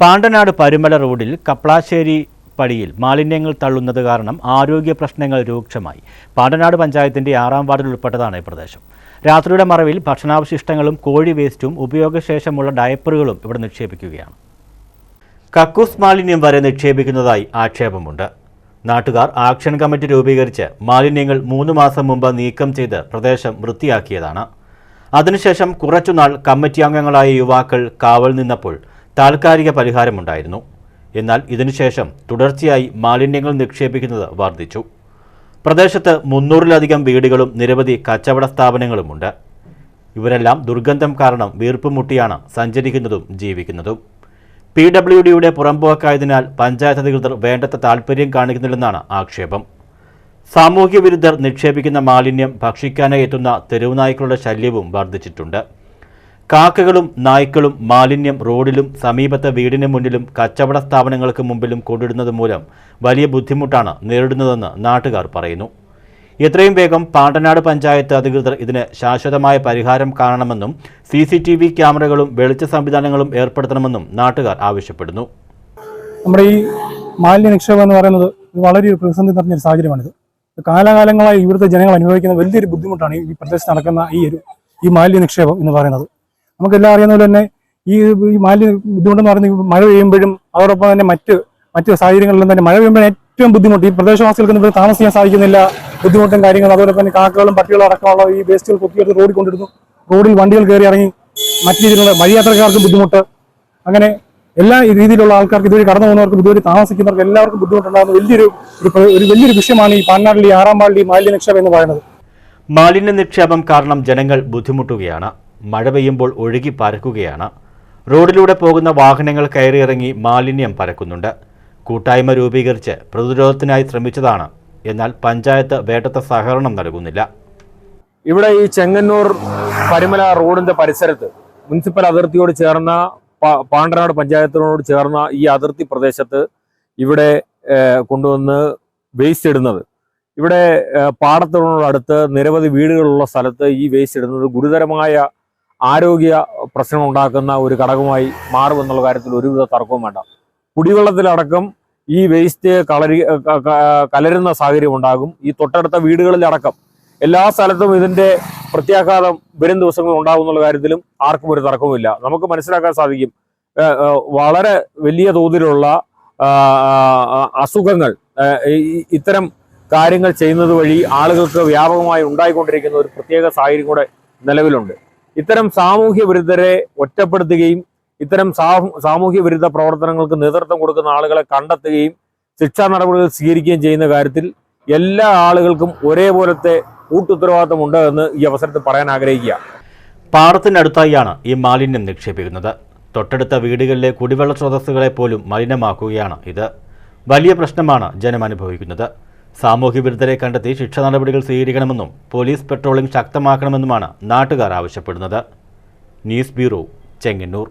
പാണ്ടനാട് പരുമല റോഡിൽ കപ്ലാശ്ശേരി പടിയിൽ മാലിന്യങ്ങൾ തള്ളുന്നത് കാരണം ആരോഗ്യ പ്രശ്നങ്ങൾ രൂക്ഷമായി. പാണ്ടനാട് പഞ്ചായത്തിന്റെ ആറാം വാർഡിൽ ഉൾപ്പെട്ടതാണ് ഈ പ്രദേശം. രാത്രിയുടെ മറവിൽ ഭക്ഷണാവശിഷ്ടങ്ങളും കോഴി വേസ്റ്റും ഉപയോഗശേഷമുള്ള ഡയപ്പറുകളും ഇവിടെ നിക്ഷേപിക്കുകയാണ്. കക്കൂസ് മാലിന്യം വരെ നിക്ഷേപിക്കുന്നതായി ആക്ഷേപമുണ്ട്. നാട്ടുകാർ ആക്ഷൻ കമ്മിറ്റി രൂപീകരിച്ച് മാലിന്യങ്ങൾ മൂന്ന് മാസം മുമ്പ് നീക്കം ചെയ്ത് പ്രദേശം വൃത്തിയാക്കിയതാണ്. അതിനുശേഷം കുറച്ചുനാൾ കമ്മിറ്റി അംഗങ്ങളായ യുവാക്കൾ കാവൽ നിന്നപ്പോൾ താൽക്കാലിക പരിഹാരമുണ്ടായിരുന്നു. എന്നാൽ ഇതിനുശേഷം തുടർച്ചയായി മാലിന്യങ്ങൾ നിക്ഷേപിക്കുന്നത് വർദ്ധിച്ചു. പ്രദേശത്ത് മുന്നൂറിലധികം വീടുകളും നിരവധി കച്ചവട സ്ഥാപനങ്ങളുമുണ്ട്. ഇവരെല്ലാം ദുർഗന്ധം കാരണം വീർപ്പുമുട്ടിയാണ് സഞ്ചരിക്കുന്നതും ജീവിക്കുന്നതും. പി ഡബ്ല്യു ഡിയുടെ പുറമ്പോക്കായതിനാൽ പഞ്ചായത്ത് അധികൃതർ വേണ്ടത്ര താൽപ്പര്യം കാണിക്കുന്നില്ലെന്നാണ് ആക്ഷേപം. സാമൂഹ്യ വിരുദ്ധർ നിക്ഷേപിക്കുന്ന മാലിന്യം ഭക്ഷിക്കാനായി എത്തുന്ന തെരുവുനായ്ക്കളുടെ ശല്യവും വർദ്ധിച്ചിട്ടുണ്ട്. കാക്കകളും നായ്ക്കളും മാലിന്യം റോഡിലും സമീപത്തെ വീടിന് മുന്നിലും കച്ചവട സ്ഥാപനങ്ങൾക്ക് മുമ്പിലും കൊണ്ടിടുന്നത് മൂലം വലിയ ബുദ്ധിമുട്ടാണ് നേരിടുന്നതെന്ന് നാട്ടുകാർ പറയുന്നു. എത്രയും വേഗം പാണ്ടനാട് പഞ്ചായത്ത് അധികൃതർ ഇതിന് ശാശ്വതമായ പരിഹാരം കാണണമെന്നും സി സി ടി വി ക്യാമറകളും വെളിച്ച സംവിധാനങ്ങളും ഏർപ്പെടുത്തണമെന്നും നാട്ടുകാർ ആവശ്യപ്പെടുന്നു. നമ്മുടെ ഈ മാലിന്യ നിക്ഷേപം എന്ന് പറയുന്നത് വളരെ ഒരു പ്രതിസന്ധി നിറഞ്ഞൊരു സാഹചര്യമാണിത്. കാലാകാലങ്ങളായി ഇവിടുത്തെ ജനങ്ങൾ അനുഭവിക്കുന്ന വലിയൊരു ബുദ്ധിമുട്ടാണ് ഈ പ്രദേശത്ത് നടക്കുന്ന ഈ ഒരു ഈ മാലിന്യ നിക്ഷേപം എന്ന് പറയുന്നത്. നമുക്കെല്ലാം അറിയുന്ന പോലെ തന്നെ ഈ മാലിന്യ ബുദ്ധിമുട്ടെന്ന് പറയുന്നത് മഴ പെയ്യുമ്പോഴും അതോടൊപ്പം തന്നെ മറ്റ് മറ്റ് സാഹചര്യങ്ങളിലും തന്നെ മഴ പെയ്യുമ്പോൾ ഏറ്റവും ബുദ്ധിമുട്ട്. ഈ പ്രദേശവാസികൾക്ക് ഇവിടെ താമസിക്കാൻ സാധിക്കുന്നില്ല. ബുദ്ധിമുട്ടും കാര്യങ്ങളും അതോടൊപ്പം തന്നെ കാക്കകളും പട്ടികളും അടക്കമുള്ള ഈ വേസ്റ്റുകൾ കുത്തിയെടുത്ത് റോഡിൽ കൊണ്ടിരുന്നു റോഡിൽ വണ്ടികൾ കയറി ഇറങ്ങി മറ്റു രീതിയിലുള്ള വഴിയാത്രക്കാർക്കും ബുദ്ധിമുട്ട്. അങ്ങനെ എല്ലാ രീതിയിലുള്ള ആൾക്കാർക്ക് ഇതുവഴി കടന്നു പോകുന്നവർക്കും ഇതുവഴി താമസിക്കുന്നവർക്ക് എല്ലാവർക്കും ബുദ്ധിമുട്ടുണ്ടാകുന്ന വലിയൊരു ഒരു വലിയൊരു വിഷയമാണ് ഈ പാനാടിലെ ആറാം പാളി മാലിന്യ നിക്ഷേപം എന്ന് പറയുന്നത്. മാലിന്യ നിക്ഷേപം കാരണം ജനങ്ങൾ ബുദ്ധിമുട്ടുകയാണ്. മഴ പെയ്യുമ്പോൾ ഒഴുകി പരക്കുകയാണ്. റോഡിലൂടെ പോകുന്ന വാഹനങ്ങൾ കയറിയിറങ്ങി മാലിന്യം പരക്കുന്നുണ്ട്. കൂട്ടായ്മ രൂപീകരിച്ച് പ്രതിരോധത്തിനായി ശ്രമിച്ചതാണ്. എന്നാൽ പഞ്ചായത്ത് വേണ്ടത്ര സഹകരണം നൽകുന്നില്ല. ഇവിടെ ഈ ചെങ്ങന്നൂർ പരിമല റോഡിന്റെ പരിസരത്ത് മുനിസിപ്പൽ അതിർത്തിയോട് ചേർന്ന പാണ്ടനാട് പഞ്ചായത്തിനോട് ചേർന്ന ഈ അതിർത്തി പ്രദേശത്ത് ഇവിടെ കൊണ്ടുവന്ന് വേസ്റ്റ് ഇടുന്നത്. ഇവിടെ പാടത്തിനോടടുത്ത് നിരവധി വീടുകളുള്ള സ്ഥലത്ത് ഈ വേസ്റ്റ് ഇടുന്നത് ഗുരുതരമായ ആരോഗ്യ പ്രശ്നം ഉണ്ടാക്കുന്ന ഒരു ഘടകമായി മാറുമെന്നുള്ള കാര്യത്തിൽ ഒരുവിധ തർക്കവും വേണ്ട. കുടിവെള്ളത്തിലടക്കം ഈ വേസ്റ്റ് കളരി കലരുന്ന സാഹചര്യം ഉണ്ടാകും. ഈ തൊട്ടടുത്ത വീടുകളിലടക്കം എല്ലാ സ്ഥലത്തും ഇതിന്റെ പ്രത്യാഘാതം വരും ദിവസങ്ങളിൽ ഉണ്ടാകുന്നുള്ള കാര്യത്തിലും ആർക്കും ഒരു തർക്കവുമില്ല. നമുക്ക് മനസ്സിലാക്കാൻ സാധിക്കും വളരെ വലിയ തോതിലുള്ള അസുഖങ്ങൾ ഇത്തരം കാര്യങ്ങൾ ചെയ്യുന്നത് വഴി ആളുകൾക്ക് വ്യാപകമായി ഉണ്ടായിക്കൊണ്ടിരിക്കുന്ന ഒരു പ്രത്യേക സാഹചര്യം കൂടെ നിലവിലുണ്ട്. ഇത്തരം സാമൂഹ്യ വിരുദ്ധരെ ഒറ്റപ്പെടുത്തുകയും ഇത്തരം സാമൂ- സാമൂഹ്യ വിരുദ്ധ പ്രവർത്തനങ്ങൾക്ക് നേതൃത്വം കൊടുക്കുന്ന ആളുകളെ കണ്ടെത്തുകയും ശിക്ഷാ നടപടികൾ സ്വീകരിക്കുകയും ചെയ്യുന്ന കാര്യത്തിൽ എല്ലാ ആളുകൾക്കും ഒരേപോലത്തെ കൂട്ടുത്തരവാദിത്തമുണ്ട് എന്ന് ഈ അവസരത്തിൽ പറയാൻ ആഗ്രഹിക്കുക. പാടത്തിനടുത്തായാണ് ഈ മാലിന്യം നിക്ഷേപിക്കുന്നത്. തൊട്ടടുത്ത വീടുകളിലെ കുടിവെള്ള സ്രോതസ്സുകളെ പോലും മലിനമാക്കുകയാണ് ഇത്. വലിയ പ്രശ്നമാണ് ജനം അനുഭവിക്കുന്നത് സാമൂഹ്യ വിരുദ്ധരെ കണ്ടെത്തി ശിക്ഷ നടപടികൾ സ്വീകരിക്കണമെന്നും പോലീസ് പെട്രോളിംഗ് ശക്തമാക്കണമെന്നുമാണ് നാട്ടുകാർ ആവശ്യപ്പെടുന്നത്. News bureau Chengannur.